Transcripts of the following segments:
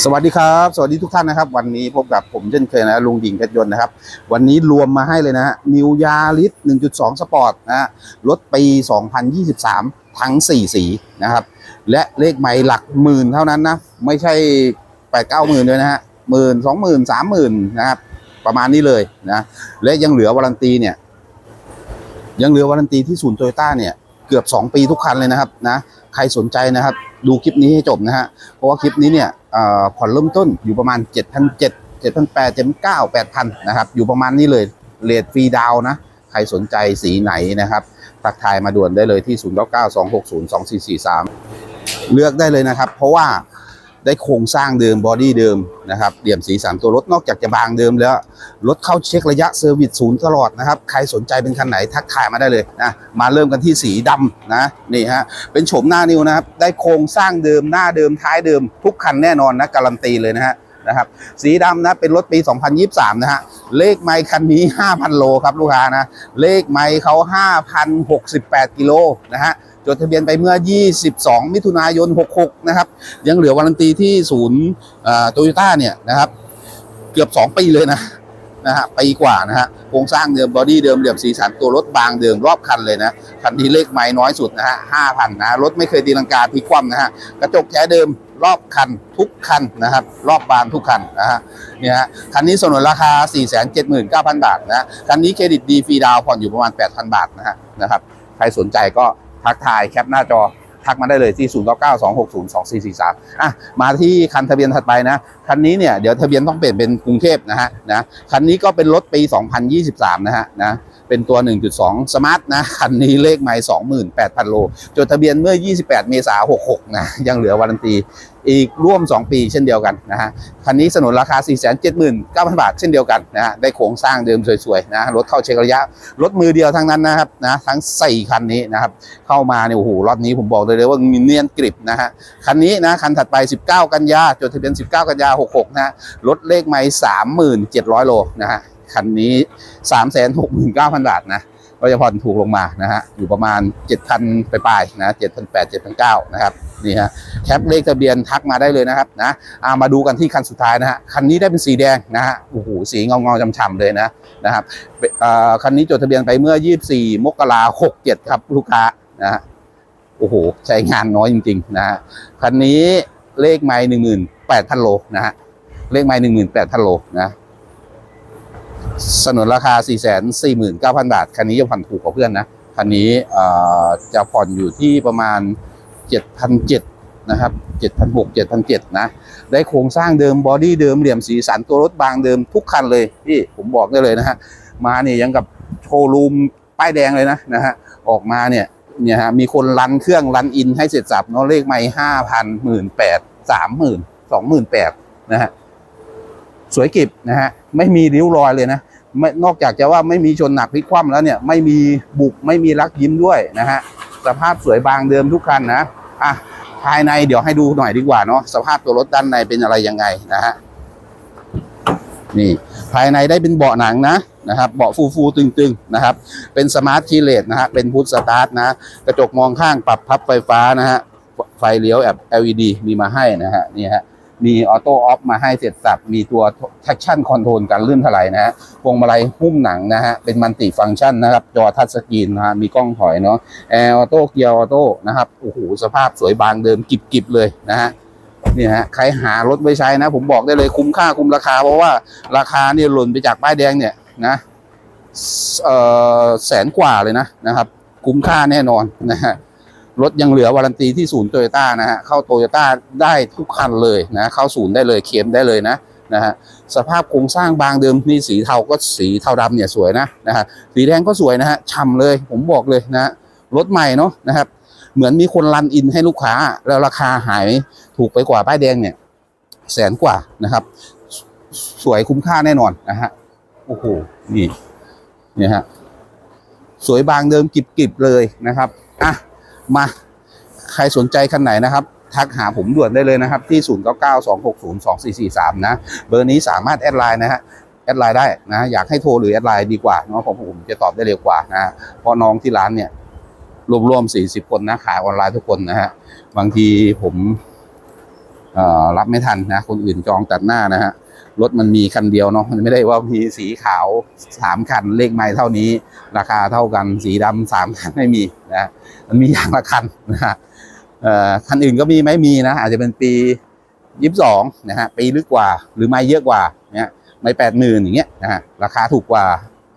สวัสดีครับ สวัสดีทุกท่านนะครับ วันนี้พบกับผมเช่นเคยนะลุงดิ่งเพชรยนต์นะครับ วันนี้รวมมาให้เลยนะฮะนิวยาริส1.2 สปอร์ตนะฮะรถปี 2023 ทั้ง 4 สีนะครับ และเลขไม่หลักหมื่นเท่านั้นนะ ไม่ใช่แปดเก้าหมื่นเลยนะฮะหมื่นสองหมื่นสามหมื่นนะครับ ประมาณนี้เลยนะ และยังเหลือวารันตีเนี่ย ยังเหลือวารันตีที่ศูนย์โตโยต้าเนี่ย เกือบ 2 ปีทุกคันเลยนะครับนะใครสนใจนะครับ ดูคลิปนี้ให้จบนะฮะเพราะว่าคลิปนี้เนี่ยผ่อนเริ่มต้นอยู่ประมาณ 7 7 0 0 7 8 0 0 9 8,000นะครับอยู่ประมาณนี้เลยเรทฟรีดาวน์นะใครสนใจสีไหนนะครับทักทายมาด่วนได้เลยที่ 0 9 9 2 6 0 2 4 4 3 เลือกได้เลยนะครับ เพราะว่า ได้โครงสร้างเดิมบอดี้เดิมนะครับเหลี่ยมสีสันตัวรถนอกจากจะบางเดิมแล้ว รถเข้าเช็คระยะเซอร์วิสศูนย์ตลอดนะครับ ใครสนใจเป็นคันไหนทักทายมาได้เลยนะมาเริ่มกันที่สีดำนะนี่ฮะเป็นโฉมหน้านิวนะครับ ได้โครงสร้างเดิมหน้าเดิมท้ายเดิม ทุกคันแน่นอนนะการันตีเลยนะฮะ นะครับ สีดำนะเป็นรถปี 2023 นะฮะ เลขไมค์คันนี้ 5,000 โลครับลูกค้านะ เลขไมค์เขา 5,068 กิโลนะฮะ จดทะเบียนไปเมื่อ 22 มิถุนายน 66 นะครับ ยังเหลือวารันตีที่ศูนย์โตโยต้าเนี่ยนะครับ เกือบ 2 ปีเลยนะนะฮะปีกว่านะฮะโครงสร้างเดิมบอดี้เดิมเหลี่ยมสีสันตัวรถบางเดิมรอบคันเลยนะคันที่เลขไม้น้อยสุดนะฮะห้าพันนะรถไม่เคยตีลังกาพลิกคว่ำนะฮะกระจกแท้เดิม รอบคันทุกคันนะครับ รอบบานทุกคันนะฮะเนี่ยฮะคันนี้สนนราคา 4 7 9 0 0 0 บาทนะคันนี้เครดิตดีฟรีดาวผ่อนอยู่ประมาณ 8,000 บาทนะฮะนะครับใครสนใจก็ทักทายแคปหน้าจอ ทักมาได้เลยที่ 0 9 9 2 6 0 2 4 4 3อะมาที่คันทะเบียนถัดไปนะ คันนี้เนี่ยเดี๋ยวทะเบียนต้องเปลี่ยนเป็นกรุงเทพนะฮะนะคันนี้ก็เป็นรถปี 2023 นะฮะนะเป็นตัว 1.2 สมาร์ทนะคันนี้เลขไมล์28,000 โล จดทะเบียนเมื่อ 28 เมษายน 66 นะ ยังเหลือวารันตีอีกร่วม 2 ปีเช่นเดียวกันนะฮะคันนี้สนนราคา 479,000 บาทเช่นเดียวกันนะฮะได้โครงสร้างเดิมสวยๆนะรถเข้าเช็คระยะ รถมือเดียวทั้งนั้นนะครับนะทั้ง 4 คันนี้นะครับเข้ามาเนี่ยโอ้โหรอบนี้ผมบอกเลยเลยว่ามีเนียนกริบนะฮะคันนี้นะคันถัดไป 19 กันยาจดทะเบียน 19 กันยา 66 นะรถเลขไมล์37,000 โลนะฮะคันนี้ 369,000 บาทนะก็จะผ่อนถูกลงมานะฮะอยู่ประมาณ 7,000 ไปปลายๆนะ7,800 7,900 นะครับ นี่ฮะแคปเลขทะเบียนทักมาได้เลยนะครับนะอามาดูกันที่คันสุดท้ายนะฮะคันนี้ได้เป็นสีแดงนะฮะโอ้โหสีเงาเงาๆช่ำๆเลยนะนะครับคันนี้จดทะเบียนไปเมื่อ 24 มกราคม67ครับลูกค้านะฮะโอ้โหใช้งานน้อยจริงๆนะฮะคันนี้เลขไมล์18,000โลนะฮะเลขไมล์18,000โลนะสนุนราคา 449,000 บาท คันนี้จะผ่อนถูกกว่าเพื่อนนะ คันนี้จะผ่อนอยู่ที่ประมาณ 7,700นะครับ7,600 7,700นะได้โครงสร้างเดิมบอดี้เดิมเหลี่ยมสีสันตัวรถบางเดิมทุกคันเลยพี่ผมบอกได้เลยนะฮะมาเนี่ยยังกับโชว์รูมป้ายแดงเลยนะนะฮะออกมาเนี่ยเนี่ยฮะมีคนรันเครื่องรันอินให้เสร็จสับเนาะเลขไม่ห้าพันหมื่นแปดสามหมื่นสองหมื่นแปดนะฮะสวยกิบนะฮะไม่มีริ้วรอยเลยนะไม่นอกจากจะว่าไม่มีชนหนักพลิกคว่ำแล้วเนี่ยไม่มีบุกไม่มีรักยิ้มด้วยนะฮะ สภาพสวยบางเดิมทุกคันนะอะภายในเดี๋ยวให้ดูหน่อยดีกว่าเนาะสภาพตัวรถด้านในเป็นอะไรยังไงนะฮะนี่ภายในได้เป็นเบาะหนังนะนะครับเบาะฟูฟูๆตึงๆนะครับ เป็นสมาร์ทคีเลสนะฮะเป็นพุทสตาร์ทนะกระจกมองข้างปรับพับไฟฟ้านะฮะไฟเลี้ยวแอบ LED มีมาให้นะฮะนี่ฮะ มีออโต้ออฟมาให้เสร็จสับ มีตัว traction control การลื่นถลายนะฮะพวงมาลัยหุ้มหนังนะฮะ เป็นมัลติฟังก์ชันนะครับ จอทัชสกรีนนะฮะ มีกล้องถอยเนาะ แอร์ออโต้ เกียร์ออโต้ นะครับ โอ้โห สภาพสวยบางเดิมกิบๆเลยนะฮะนี่ฮะ ใครหารถไว้ใช้นะ ผมบอกได้เลยคุ้มค่าคุ้มราคา เพราะว่าราคาเนี่ยหล่นไปจากป้ายแดงเนี่ยนะเอ่อแสนกว่าเลยนะนะครับ คุ้มค่าแน่นอนนะฮะ รถยังเหลือวารันตีที่ศูนย์โตโยต้านะฮะเข้าโตโยต้าได้ทุกคันเลยนะเข้าศูนย์ได้เลยเคมได้เลยนะนะฮะสภาพโครงสร้างบางเดิมนี่สีเทาก็สีเทาดำเนี่ยสวยนะนะฮะสีแดงก็สวยนะฮะฉ่ำเลยผมบอกเลยนะฮะรถใหม่เนาะนะครับ เหมือนมีคนรันอินให้ลูกค้า แล้วราคาหายถูกไปกว่าป้ายแดงเนี่ยแสนกว่านะครับสสวยคุ้มค่าแน่นอนนะฮะโอ้โหนี่เนี่ยฮะสวยบางเดิมกิบๆเลยนะครับอะ มาใครสนใจคันไหนนะครับ ทักหาผมด่วนได้เลยนะครับ ที่ 0 9 9 2 6 0 2 4 4 3 นะ เบอร์นี้สามารถแอดไลน์นะฮะแอดไลน์ได้นะอยากให้โทรหรือแอดไลน์ดีกว่าเนาะผมผมจะตอบได้เร็วกว่านะเพราะน้องที่ร้านเนี่ย รวมๆ 40 คนนะขายออนไลน์ทุกคนนะฮะบางทีผมรับไม่ทันนะ คนอื่นจองตัดหน้านะฮะ รถมันมีคันเดียวเนาะมันไม่ได้ว่ามีสีขาวสามคันเลขไม้เท่านี้ ราคาเท่ากันสีดำสามคันไม่มีนะมันมีอย่างละคันนะฮะคันอื่นก็มีไหมมีนะ อาจจะเป็นปียี่สิบสองนะฮะปีลึกกว่าหรือไม่เยอะกว่าเนี่ยไม่แปดหมื่นอย่างเงี้ยนะฮะราคาถูกกว่า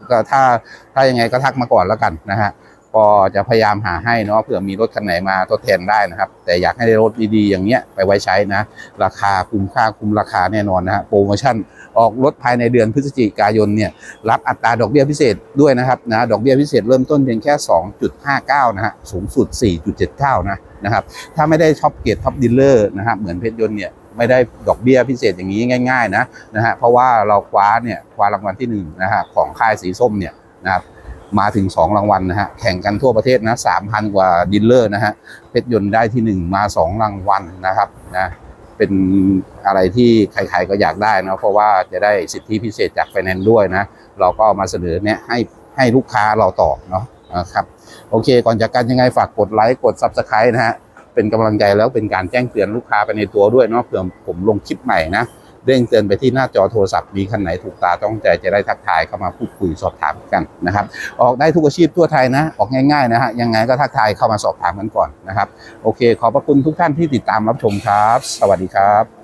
ก็ถ้าถ้ายังไงก็ทักมาก่อนแล้วกันนะฮะ ก็จะพยายามหาให้เนาะเผื่อมีรถคันไหนมาทดแทนได้นะครับ แต่อยากให้ได้รถดีๆอย่างเงี้ยไปไว้ใช้นะ ราคาคุ้มค่าคุ้มราคาแน่นอนนะฮะโปรโมชั่นออกรถภายในเดือนพฤศจิกายนเนี่ยรับอัตราดอกเบี้ยพิเศษด้วยนะครับนะดอกเบี้ยพิเศษเริ่มต้นเพียงแค่ 2.59 นะฮะสูงสุด 4.79 นะนะครับถ้าไม่ได้ช็อปเกียรท็อปดีลเลอร์นะครับเหมือนเพชรยนต์เนี่ยไม่ได้ดอกเบี้ยพิเศษอย่างนี้ง่าย ๆ นะนะฮะเพราะว่าเราคว้าเนี่ยคว้ารางวัลที่หนึ่งนะฮะของค่ายสีส้มเนี่ยนะครับ มาถึง 2 รางวัลนะฮะแข่งกันทั่วประเทศนะ3,000กว่าดีลเลอร์นะฮะเพชรยนต์ได้ที่ 1 มา 2 รางวัลนะครับนะเป็นอะไรที่ใครๆก็อยากได้นะเพราะว่าจะได้สิทธิพิเศษจากไฟแนนซ์ด้วยนะ เราก็มาเสนอเนี่ยให้ให้ลูกค้าเราต่อเนาะนะครับโอเคก่อนจากกันยังไงฝากกดไลค์กด Subscribe นะฮะเป็นกำลังใจแล้วเป็นการแจ้งเตือนลูกค้าไปในตัวด้วยเนาะเผื่อผมลงคลิปใหม่นะ เด้งเตือนไปที่หน้าจอโทรศัพท์มีคันไหนถูกตาต้องใจจะได้ทักทายเข้ามาพูดคุยสอบถามกันนะครับออกได้ทุกอาชีพทั่วไทยนะ ออกง่ายๆนะฮะยังไงก็ทักทายเข้ามาสอบถามกันก่อนนะครับ โอเค ขอบพระคุณทุกท่านที่ติดตามรับชมครับ สวัสดีครับ